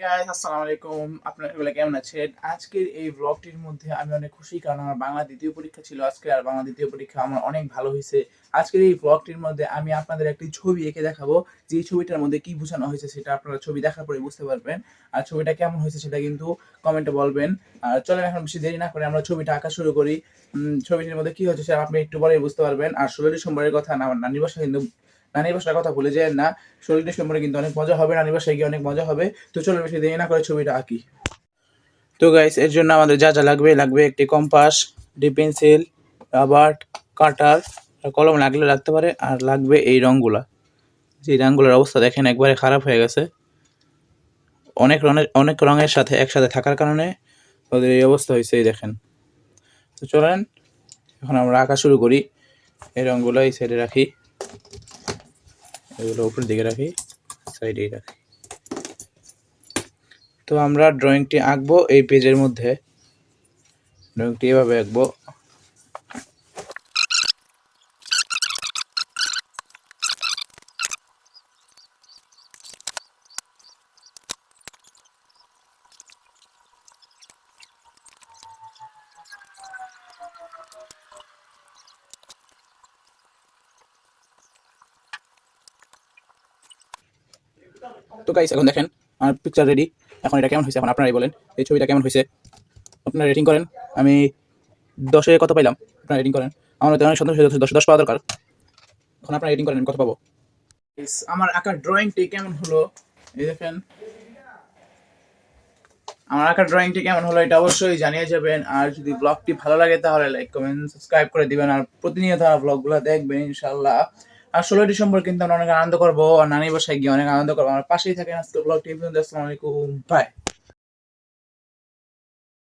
আসসালামু আলাইকুম। আপনারা সবাই কেমন আছেন? আজকের এই ব্লগটির মধ্যে আমি অনেক খুশি, কারণ আমার বাংলা দ্বিতীয় পরীক্ষা ছিল আজকে, আর বাংলা দ্বিতীয় পরীক্ষা আমার অনেক ভালো হয়েছে। আজকের এই ব্লগটির মধ্যে আমি আপনাদের একটি ছবি এঁকে দেখাবো, যে ছবিটার মধ্যে কি বোঝানো হয়েছে সেটা আপনারা ছবি দেখার পরে বুঝতে পারবেন। আর ছবিটা কেমন হয়েছে সেটা কিন্তু কমেন্টে বলবেন। আর চলেন এখন বেশি দেরি না করে আমরা ছবিটা আঁকা শুরু করি। ছবিটির মধ্যে কি হচ্ছে সেটা আপনি একটু পরেই বুঝতে পারবেন। আর ষোলো ডিসেম্বরের কথা না আমার নানি বাসা কিন্তু নানির বাসার কথা ভুলে যায় না। ষোলো ডিসেম্বরে কিন্তু অনেক মজা হবে, নানির বাসায় গিয়ে অনেক মজা হবে। তো চলো বেশি দেরি না করে ছবিটা আঁকি। তো গাইস এর জন্য আমাদের যা যা লাগবে লাগবে একটি compass D pencil, rubber, cutter কলম লাগলে লাগতে পারে, আর লাগবে এই রঙগুলা। যে রঙগুলোর অবস্থা দেখেন একবারে খারাপ হয়ে গেছে। অনেক রঙের অনেক রঙের সাথে একসাথে থাকার কারণে ওদের এই অবস্থা হয়েছে এই দেখেন। তো চলেন, এখন আমরা আঁকা শুরু করি। এই রঙগুলো এই সাইডে রাখি। এগুলো উপরের দিকে রাখি সাইডেই রাখি তো আমরা ড্রয়িংটি আঁকবো এই পেজের মধ্যে ড্রয়িংটি এভাবে আঁকবো তো গাইস এখন দেখেন, আমার পিকচার রেডি এখন এটা কেমন হয়েছে? এখন আপনারাই বলেন, এই ছবিটা কেমন হয়েছে? আপনারা রেটিং করেন। আমি দশে কত পাইলাম? আপনারা রেটিং করেন। আমার মতে অনেক সন্দেহ হয়েছে দশ দশ পাওয়া দরকার। এখন আপনারা রেটিং করেন, কত পাবো? আমার আঁকার ড্রয়িংটি কেমন হলো? এই দেখেন। আমার আঁকার ড্রয়িংটি কেমন হলো এটা অবশ্যই জানিয়ে যাবেন। আর যদি ব্লগটি ভালো লাগে তাহলে লাইক কমেন্ট সাবস্ক্রাইব করে দিবেন। আর প্রতিনিয়ত আমার ব্লগগুলো দেখবেন ইনশাল্লাহ আর ষোলো ডিসেম্বর কিন্তু আমরা অনেক আনন্দ করব, আর নানি বাসায় গিয়ে অনেক আনন্দ করব। আমার পাশেই থাকেন আজকে ব্লগটি আসসালামু আলাইকুম। বাই